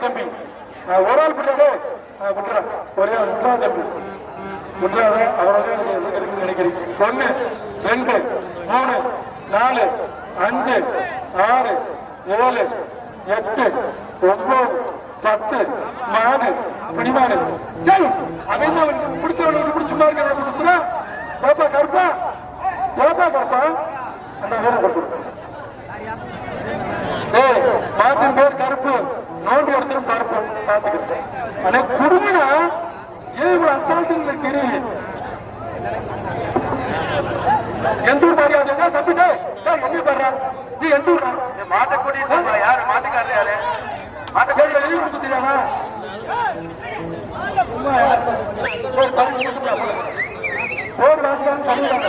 தம்பி ஆ, ஒரு ஆள் பிடிக்காது விட்டுறா ஒரே ஒரு நிமிஷம் தம்பி விட்டுறாத அவ்வளவு இருக்கு நினைக்கிறேன் ஒண்ணு ரெண்டு மூணு நாலு அஞ்சு ஆறு ஏழு எட்டு ஒன்பது பத்து மாடு பிடிமாடு ஜெய் அவன் பிடிச்சவனுக்கு பிடிச்ச மாதிரி கொடுத்துறா பாப்பா கருப்பா. பாப்பா? கருப்பா அந்த வேலை கொடுத்துருக்கோம் கருப்பு பாத்துக்கிட்டேன் ஆனா குடும்பனா ஏன் இவ்வளவு அசால்ட்டுங்க தெரியும் எந்த ஊர் மரியாதை தம்பிட்டே என்ன பண்றா நீ எந்த ஊரா மாட்ட கூட்டிட்டு யாரு? மாட்டுக்காரர் யாரு? மாட்டுக்காரர் வெளியே கொடுத்து தெரியாமா போர் வாசிக்கான்னு சொல்லுறாங்க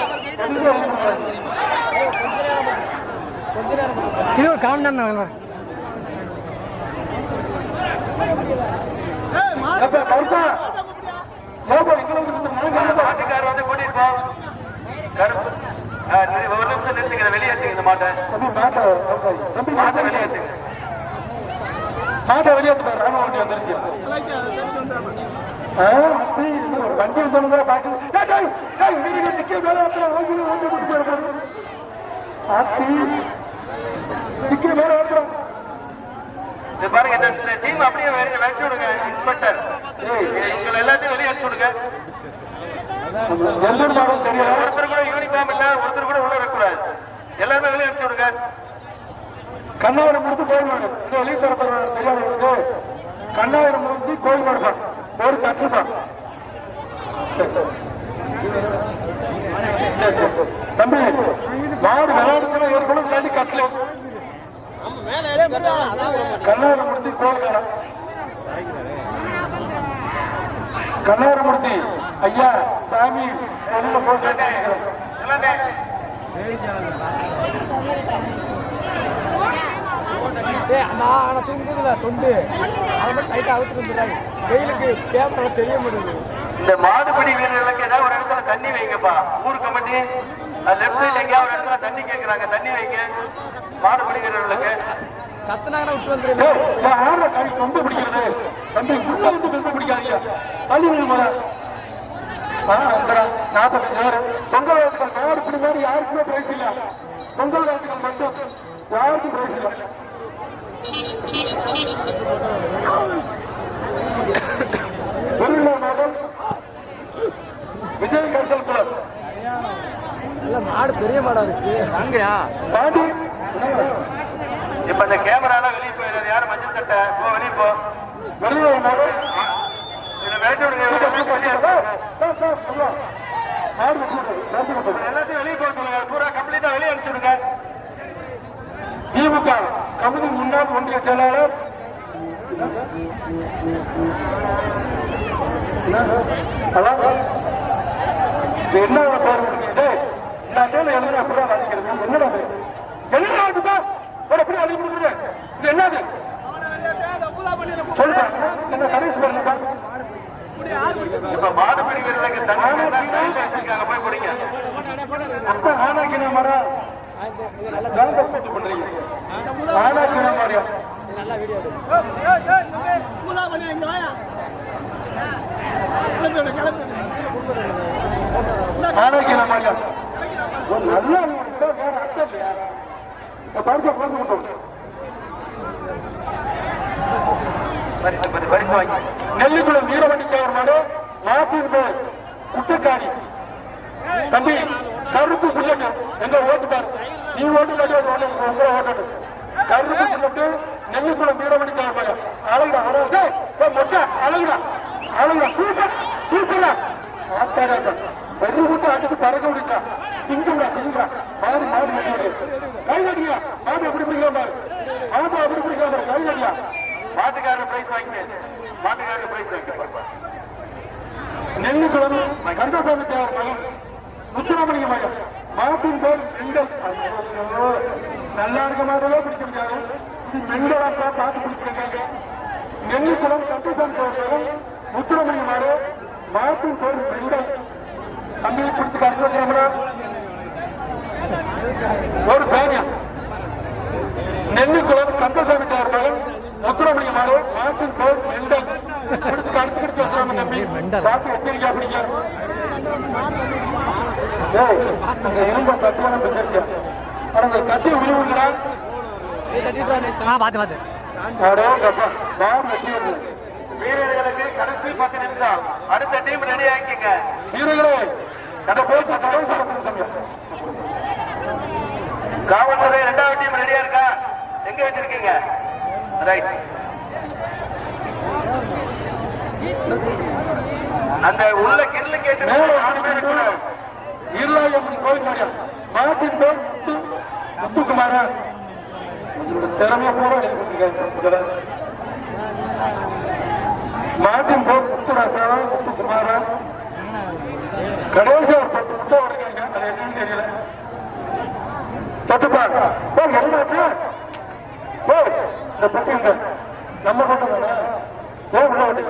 இது ஒரு கவுண்ட் தான் அப்ப கருப்பா ஏப்பா இங்க வந்து மாட்டுக்காரர் வந்து கூட்டிட்டு போ கருப்பு சரி, ஒரு நிமிஷம் நிறுத்துங்க வெளியேற்றுங்க இந்த மாட்டை மாட்டை மாட்டை வெளியேற்றுங்க மாட்டை வெளியேற்ற ராணுவ வண்டி வந்துருச்சு வண்டி சொன்னதா பாக்கு மேல வந்து வாங்கி வாங்கி கொடுத்து போயிரு. ஆத்தி நிக்க மேல வந்துடும் இது பாருங்க இந்த- இந்த டீம் அப்படியே வெளியே வச்சு விடுங்க. இன்ஸ்பெக்டர் இவங்களை எல்லாத்தையும் வெளியே வச்சு விடுங்க. ஒருத்தர் கூட யூனிஃபார்ம் இல்ல ஒருத்தர் கூட உள்ள இருக்கக்கூடாது. எல்லாருமே வெளியே வச்சு விடுங்க. கண்ணாயிரம் முடித்து கோயில் மாடு. இந்த வெளியே தரப்படுற தெரியாது இருக்கு. கண்ணாயிரம் முடித்து கோயில் மாடுப்பா ஒரு கட்டுப்பா தம்பி மாடு விளையாடுறதுல ஒரு குழு கட்டல. கோயில் கண்ணாயிரம் முடித்து ஐயா சாமி வெளியில போட்டு எல்லாமே ஏய் அண்ணா ஆனால் துண்டுதுல துண்டு. மட்டும் டைட்டாக அவுத்துட்டு வெயிலுக்கு கேமரா தெரிய முடியுது இந்த மாடுபிடி வீரர்களுக்கு ஏதாவது ஒரு இடத்துல தண்ணி வைங்கப்பா. ஊர் கமிட்டி லெப்ட் சைட்ல எங்கேயாவது ஒரு இடத்துல தண்ணி கேட்கறாங்க தண்ணி வைங்க. மாடுபிடி வீரர்களுக்கு கத்துனாங்கன்னா விட்டு வந்துடுறேன் ஏய், நான் ஆடுற கை கொம்பு பிடிக்கிறது. தம்பி உள்ள வந்து கொம்பு பிடிக்காதீங்க. தள்ளி அந்தடா நாற்பத்தஞ்சு பேர் பொங்கல் வாழ்த்துக்கள். மாடு பிடி மாதிரி யாருக்குமே பிரைஸ் இல்ல. பொங்கல் வாழ்த்துக்கள் மட்டும். யாருக்கும் பிரைஸ் இல்ல. மாதம் விஜய் குளம். மாடு பெரிய மாடா இருக்கு. பாண்டி இப்ப இந்த கேமரால வெளியே போயிடாது யாரும் மஞ்சள் சட்டை போ வெளியே போ. வெளியே மாதம் இதை எல்லாத்தையும் வெளியே எல்லாத்தையும் போக சொல்லுங்க. பூரா கம்ப்ளீட்டா வெளியே அனுப்பிச்சுடுங்க திமுக கமிதி முன்னாள் ஒன்றிய செயலாளர். ஹலோ? இது என்ன பேர் முடிக்கிறது நான் பேர் அப்படிதான் வாங்கிக்கிறது என்னடா என்னது? என்ன கடைசி பண்ணுப்பா இப்ப மாடுபிடி வீரர்களுக்கு தண்ணி கையில் வச்சிருக்காங்க போய் குடிங்க. அப்ப ஆனாக்கின மரம் பண்றீங்க ஆனாக்கின மரம் நல்லா வீடியோ ஆரோக்கிய மரியம் ஒரு நல்ல பரிசை கொண்டு பரிசு பரிசு வாங்கி. நெல்லிக்குளம் வீரமணி தேவர் மாடு நாட்டின் பேர் குட்டக்காரி தம்பி கருப்பு புல்லட்டு எங்க ஓட்டு பாரு நீ ஓட்டு கட்டி ஒரு ஓட்டு உங்களை ஓட்டணும் கருப்பு புல்லட்டு நெல்லிக்குளம் வீரமணி தேவர் மாடு அழகுடா அழகு மொட்டை அழகுடா. அழகுடா சூப்பர் சூப்பரா. ஆத்தாடா வெறி விட்டு ஆட்டுக்கு பறக்க விடுக்கா திங்குடா திங்குடா மாடு மாடு மாடு கை கட்டியா மாடு எப்படி பிடிக்கலாம் பாரு மாடு எப்படி பிடிக்கலாம் பாரு கை கட்டியா மாட்டுக்காரர் பிரைஸ் மாட்டுக்காரர் பிரைஸ் வாங்கிக்க நெல்லிக்குளம் கந்தசாமி தேவர் மகன் முத்துராமலிங்க மகன் மாட்டின் பேர் மெண்டல் நல்லா இருக்க மாதிரியே பார்த்து பிடிச்சிருக்காங்க நெல்லிக்குளம் கந்தசாமி தேவர் மகன் முத்துராமலிங்க மாட்டின் பிடிச்சி கருத்து ஒரு பேரியம் நெல்லிக்குளம் கந்தசாமி முத்துரமணிய மாடல் மாட்டின் போல் மெண்டல். பிடிச்சு கடிச்சு பிடிச்சு வந்துடுறாங்க தம்பி. பார்த்து எச்சரிக்கையா பிடிக்க இரும்ப தத்துவான பிடிச்சிருக்கேன் அவங்க கட்டி விழுவுங்களா பாத்து பாத்து வீரர்களுக்கு கடைசி அடுத்த டீம் ரெடி ஆக்கிங்க வீரர்களே அந்த காவல்துறை இரண்டாவது டீம் ரெடியா இருக்கா? எங்க வச்சிருக்கீங்க? ரைட் அந்த உள்ள கில்லு கேட்டு ஈர்லாயம்மன் கோயில் மாரியா மாட்டின் பேர் முத்து முத்துக்குமாரா திறமைய எடுத்துருக்காங்க மாட்டின் பேர் முத்துராசா முத்துக்குமாரா கடைசி ஒரு பத்து முட்டை அது என்னன்னு தெரியல ஓ என்னாச்சு ஓ இந்த பட்டு நம்ம கொண்டு ஓ உள்ள வந்து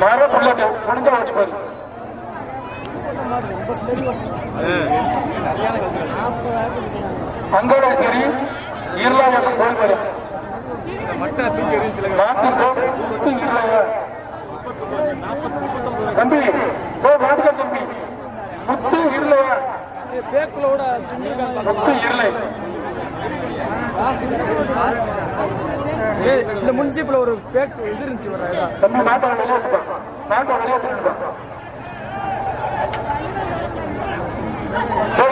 மர புள்ளட்டு முடிஞ்ச வச்சு பாரு அங்கோட சரி ஈர்லாயம் போய் பாரு நாட்டு தம்பி ஓ நாட்டுக்க தம்பி. முத்து இல்லையா இந்த முன்சீப்ல ஒரு பேக் இது இருந்துச்சு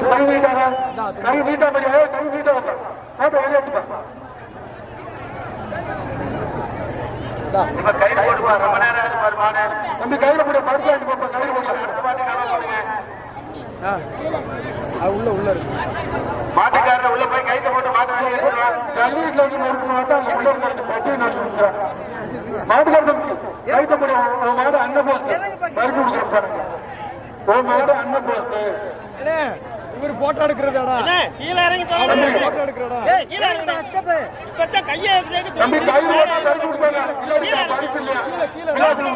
கை வீட்டாங்க கை வீட்டா ஏய் கை வீட்டா வந்தா நாட்டை வெளியேற்றுப்பா இப்ப கை போடுவா ரொம்ப நேரம் தம்பி கையில போட பரிசு வாங்கி போப்பா கையில உள்ள உள்ள இருக்கு. மாட்டுக்காரர் உள்ள போய் கைத்த போட்டு மாட்டு வெளியே எடுத்துருவாங்க வந்து நோட்டு உள்ள இருக்க பட்டி நோட்டு கொடுக்குறான் கைத்த போட்டு உன் மாடு அண்ணன் போஸ்ட் பரிசு பாருங்க மாடு அண்ணன் போஸ்ட் இவர் போட்டோ எடுக்கிறதாடா கீழே இறங்கி போட்டோ எடுக்கிறடா ஏய், கீழே இறங்கி இப்பதான் கையை தம்பி கை போட்டா பரிசு கொடுப்பாங்க இல்லாட்டி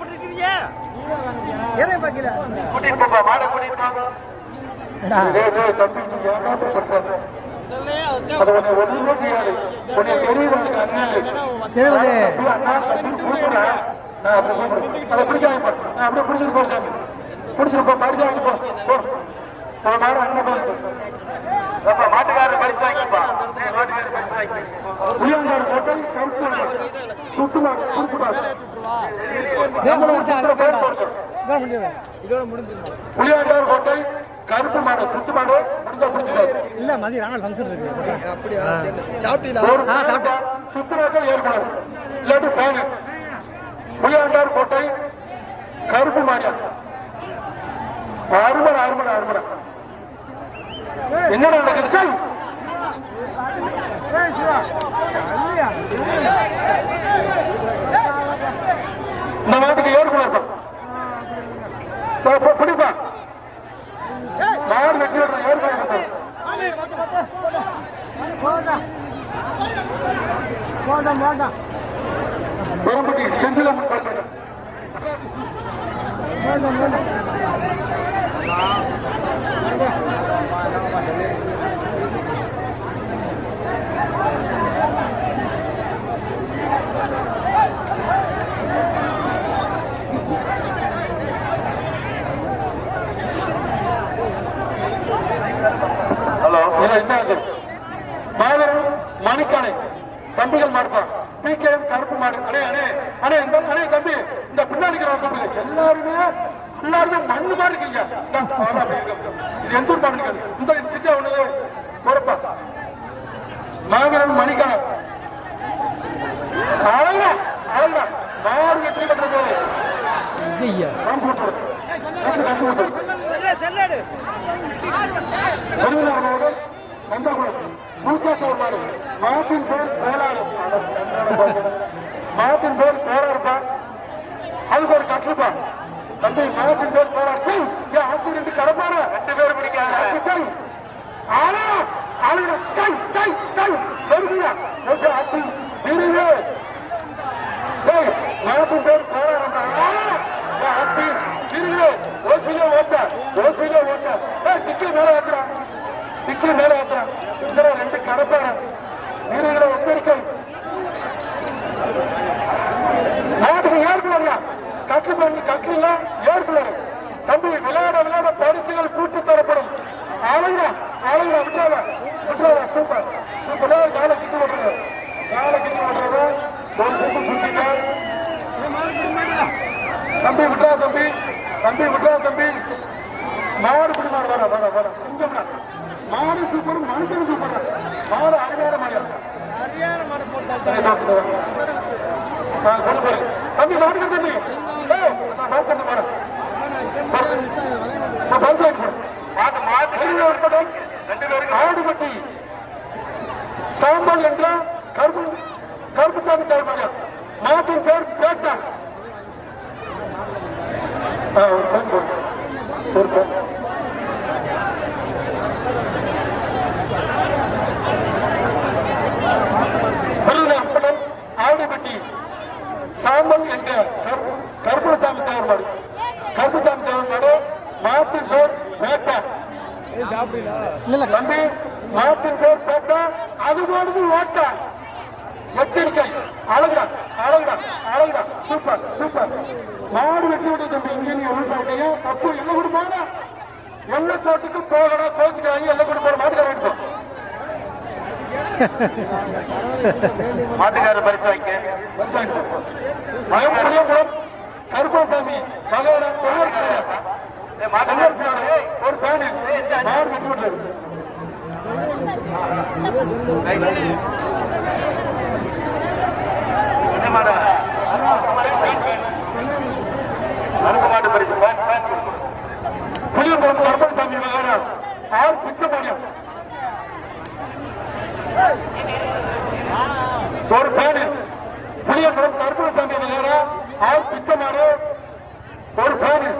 பரிசு இல்லையா என்ன கூட்டிட்டு மாடை கூட்டிட்டு போங்க தம்பி ஏன்டா இப்படி சொல்ற? அது கூப்பிடுறேன். நான் போ. அப்படியே பிடிச்சிட்டு போ சாமி. பிடிச்சிட்டு போ, பறிச்சு வாங்கிட்டு போ. போ. உன் மாடு அண்ணன் போகுது. அப்ப மாட்டுக்காரர் வாங்கிப்பா. இதோட முடிஞ்சது புளியங்காடு கோட்டை கருப்பு மாடு சுத்து மாடு முடிஞ்சா பிடிச்சிட்டாரு இல்ல மதியம் நாங்கள் ஃபங்க்ஷன் இருக்கு அப்படியா? சாப்பிட்டீங்களா? சாப்பிட்டேன். சுத்துறாக்கள் ஏற்படாது இல்லாட்டி பேனு புளியாண்டார் கோட்டை கருப்பு மாரியா அருமடா அருமடா அருமடா என்னடா நடக்குது? இந்த மாட்டுக்கு ஏற்படாது பிடிப்பா. மாடு வெற்றி விடுற ஏற்பாடு பெரும்பட்டி செந்தில முன்பாட்டு அது மாதவரம் மணிக்கானை தம்பிகள் மாடுப்பான் பிகேஎம் கருப்பு மாடு. அண்ணே அண்ணே இந்த அண்ணே தம்பி இந்த பின்னாடி எல்லாருமே எல்லாருமே மண்ணு மாதிரி இருக்கீங்க. இது எந்த ஊர் பண்ணிக்காது இந்த சிட்டியா ஒண்ணு பொறுப்பா. மாவீரன் மணிக்கான அழகா அழகா வெற்றி பெற்ற போது ஐயா. காசு கொடுத்துரு. காசு கொடுத்துரு. செல்லாடு நந்தகுலம் மூக்காத்தூர் மாடு மாட்டின் பேர் கோளாறு. மாட்டின் பேர் கோளாறுப்பா அதுக்கு ஒரு கட்டுப்பா தம்பி மாட்டின் பேர் ஏய், ஏன் ஆட்சி ரெண்டு கடப்பாரு? ரெண்டு பேர் பிடிக்காத. ஆனா ஆளுங்க கை கை கை பெருமையா ஓகே ஆட்சி? பிரிவு ஏய் மாட்டின் பேர் கோளாறு ஆனா ஆட்சி. பிரிவு ஓசில ஓட்ட ஓசில ஓட்ட. ஏய் மேல ஏற்றுறான் டிக்கி மேல ஏற்றுறான் இதுல ரெண்டு கடப்பான வீரர்களை எச்சரிக்கை நாட்டுக்கு ஏற்கனவே கற்று பண்ணி கற்றுல ஏற்கனவே தம்பி விளையாட விளையாட பரிசுகள் கூட்டு தரப்படும். அழகா அழகா விட்டாத விட்டாத சூப்பர். சூப்பரா காலை கிட்டு விட்டுறது காலை கிட்டு விட்டுறது ஒரு கூட்டு குட்டிங்க தம்பி விட்டா தம்பி. தம்பி விட்டா தம்பி. மாடு பிடி மாடு வர வர சிங்கம்னா மாடு சூப்பர் மனுஷன் சூப்பர் மாடு அருமையான மாடு நான் கொண்டு போறேன் தம்பி மாட்டுக்க தம்பி ஏய், நான் மாட்டுக்கு போறேன் நான் பரிசு வாங்கி போறேன். மாட்டு மாட்டு வெளியில ஒரு படம். ரெண்டு பேருக்கு ஆடுபட்டி சாம்பல் என்ற கருப்பு கருப்புசாமி தலைமையா மாட்டின் பேர் பேட்டா ஆ, ஒரு பெண் போடு. ஒரு பெண் விருதுல அப்படம் ஆடுபட்டி சாம்பல் என்ற கருப்பு- கருப்பசாமி தேவர் கருப்பசாமி தேவர் மாட்டின் பேர் பேட்டா தம்பி மாட்டின் பேர் போட்டா அது போடுது ஓட்டா. எச்சரிக்கை. அழகா அழகா அழகா சூப்பர் சூப்பர். மாடு வெட்டி விட்டு தம்பி இங்க நீங்க உள்ள சாப்பிட்டீங்க தப்பு எல்லாம் கொடுப்பாங்க? எல்லா தோட்டுக்கும் போகணும் கோச்சுக்காங்க எல்லாம் கொடுப்பாரு மாட்டுக்கார எடுப்போம் மாட்டுக்காரர் பரிசு வைக்க மயம்புலியங்குளம் கருப்பசாமி மகோட ஒரு மாடு வெட்டி விட்டுறது என்ன மாடு அனுப்ப மாட்டு பரிசு பேன், பேன் கொடுக்கணும். புளியங்குளம் கருப்பசாமி மகோட ஆள் பிச்சை பாடியம் ஒரு பேனு புளியங்குளம் கருப்பசாமி மகோட ஆள் பிச்சை மாடு ஒரு பேனு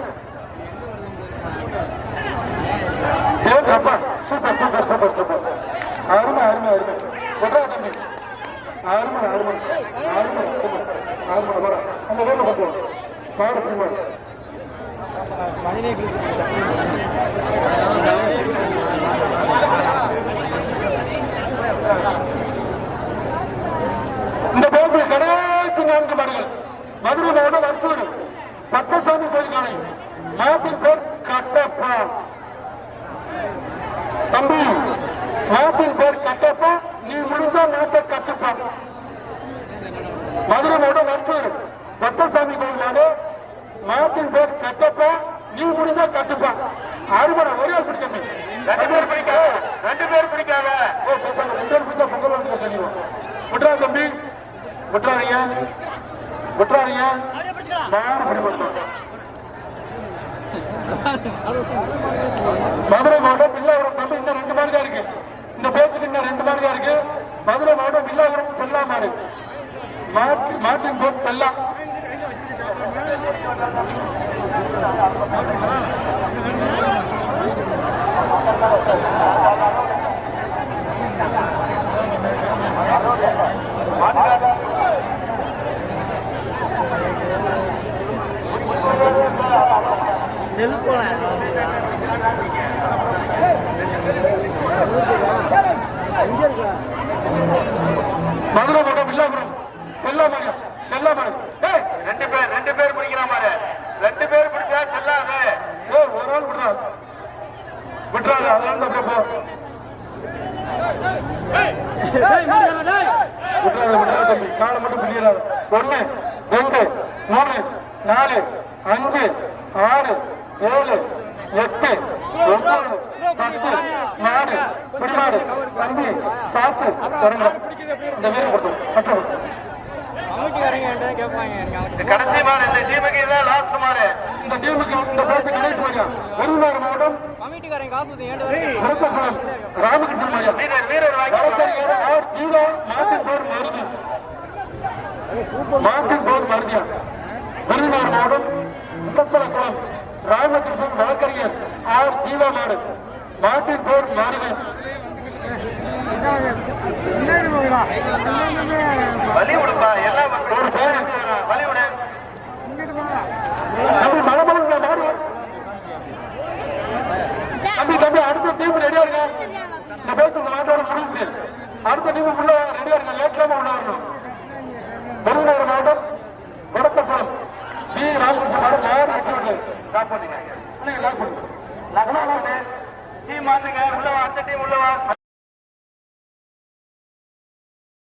ஏன் அப்பா சூப்பர் சூப்பர் சூப்பர் சூப்பர் அருமை அருமை அருமை ஒன்றா தம்பி அருமை அருமை அருமை சூப்பர் அருமை வர அந்த வேலை பண்ணுவோம் மாடு பிடிமாடு இந்த போக்கு கடைசி நான்கு மாடுகள். மதுரை மாவட்டம் வர்த்தூர் பத்தசாமி கோயில் காணை மாட்டின் பேர் கட்டப்பா. தம்பி மாட்டின் பேர் கட்டப்பா. நீ முடிஞ்சா நாட்டை கட்டுப்பா. மதுரை மாவட்டம் வர்த்தூர் பத்தசாமி கோயில் நீ முடிஞ்சா கட்டுப்பா அறுபடை ஒரே ஆள் பிடிக்க ரெண்டு பேர் பிடிக்காத ரெண்டு பேர் பிடிக்காத. ரெண்டு பேர் பிடிச்சா பொங்கல் வந்து சொல்லிடுவோம். விட்றா தம்பி மாடு பிடிபட்டோம் மதுரை மாவட்டம் பில்லாபுரம் தம்பி இன்னும் ரெண்டு மாடு தான் இருக்கு. இந்த பேச்சுக்கு இன்னும் ரெண்டு மாடு தான் இருக்கு. மதுரை மாவட்டம் பில்லாபுரம் செல்லா மாடு மாட்டு மாட்டின் பேர் செல்லா. மதுரை மாவட்டம் பில்லாபுரம் செல்லா மாடு செல்லா மாடு ஏய் ரெண்டு பேர் ரெண்டு பேர் பிடிக்கிற மாதிரி ரெண்டு பேர் பிடிச்சா செல்லாது ஏய் ஒரு ஆள் விட்றா விட்றாரு அதனால தான் அப்படியே போ விட்றாத விட்றாத தம்பி காலை மட்டும் பிடிக்கிறாரு ஒண்ணு ரெண்டு மூணு நாலு அஞ்சு ஆறு ஏழு எட்டு ஒன்பது பத்து நாலு காசு வருங்க கடைசி மாடு இந்த டீமுக்கு இதான் லாஸ்ட் மாடு இந்த டீமுக்கு இந்த பேச கணேஷ் மரியா விருதுநகர் மாவட்டம் முருக்கக்குளம் ராமகிருஷ்ணன் மரியா வீரர் வீரர் வாங்கி வழக்கறிஞர் ஆர் ஜீவா மாட்டின் போர் மருதி மாட்டின் போர் மருதியா விருதுநகர் மாவட்டம் முத்தத்தலக்குளம் ராமகிருஷ்ணன் வழக்கறிஞர் ஆர் ஜீவா மாடு மாட்டின் போர் மருதி ஸ்டாப்